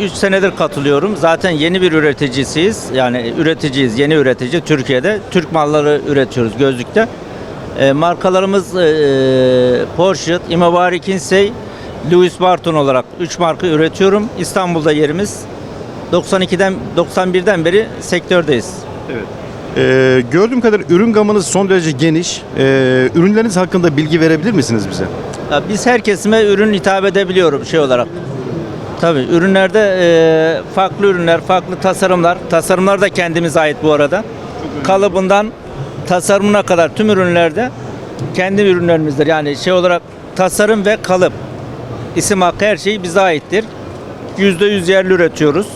3 senedir katılıyorum. Zaten yeni bir üreticisiyiz. Yani üreticiyiz, yeni üretici Türkiye'de. Türk malları üretiyoruz gözlükte. E, markalarımız e, Porsche, Imabari Kinsey, Louis Vuitton olarak 3 marka üretiyorum. İstanbul'da yerimiz. 92'den 91'den beri sektördeyiz. Evet. Ee, gördüğüm kadar ürün gamınız son derece geniş. Ee, ürünleriniz hakkında bilgi verebilir misiniz bize? Ya biz her kesime ürün hitap edebiliyorum şey olarak. Tabii ürünlerde e, farklı ürünler, farklı tasarımlar. Tasarımlar da kendimize ait bu arada. Kalıbından tasarımına kadar tüm ürünlerde kendi ürünlerimizdir. Yani şey olarak tasarım ve kalıp, isim hakkı her şey bize aittir. %100 yerli üretiyoruz.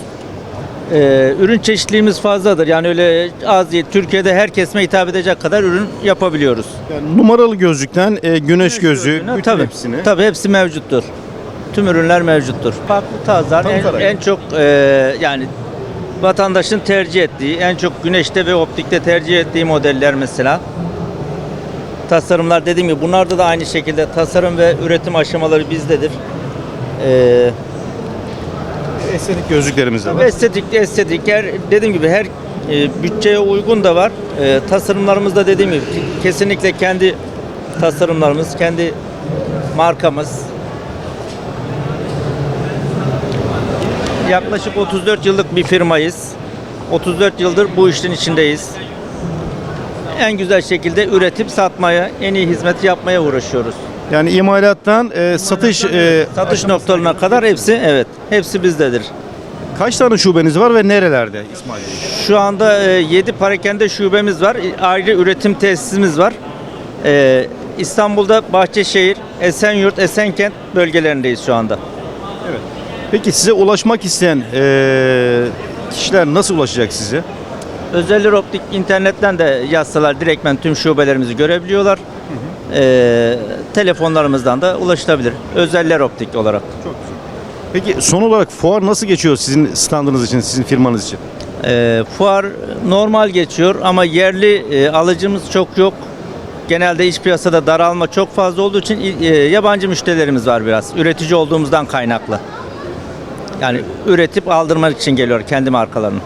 E, ürün çeşitliliğimiz fazladır. Yani öyle az değil. Türkiye'de her kesime hitap edecek kadar ürün yapabiliyoruz. Yani numaralı gözlükten e, güneş, gözü, gözlüğüne bütün tabii, hepsini. Tabii hepsi mevcuttur. Tüm ürünler mevcuttur. Farklı tarzlar en, en çok e, yani vatandaşın tercih ettiği, en çok güneşte ve optikte tercih ettiği modeller mesela. Tasarımlar dediğim gibi bunlarda da aynı şekilde tasarım ve üretim aşamaları bizdedir. E, Estetik gözlüklerimiz de var. estetik, estetik her dediğim gibi her e, bütçeye uygun da var. E, tasarımlarımız da dediğim gibi kesinlikle kendi tasarımlarımız, kendi markamız. Yaklaşık 34 yıllık bir firmayız. 34 yıldır bu işin içindeyiz. En güzel şekilde üretip satmaya, en iyi hizmeti yapmaya uğraşıyoruz. Yani imalattan e, satış e, Satış noktalarına kadar hepsi evet, hepsi bizdedir. kaç tane şubeniz var ve nerelerde İsmail Bey? Şu anda 7 parakende şubemiz var. Ayrı üretim tesisimiz var. E, İstanbul'da Bahçeşehir, Esenyurt, Esenkent bölgelerindeyiz şu anda. Peki size ulaşmak isteyen e, kişiler nasıl ulaşacak size? Özeller Optik internetten de yazsalar direktmen tüm şubelerimizi görebiliyorlar. E, telefonlarımızdan da ulaşılabilir. Özeller Optik olarak. Peki son olarak fuar nasıl geçiyor sizin standınız için, sizin firmanız için? E, fuar normal geçiyor ama yerli e, alıcımız çok yok. Genelde iç piyasada daralma çok fazla olduğu için e, yabancı müşterilerimiz var biraz. Üretici olduğumuzdan kaynaklı. Yani üretip aldırmak için geliyor kendi markalarını.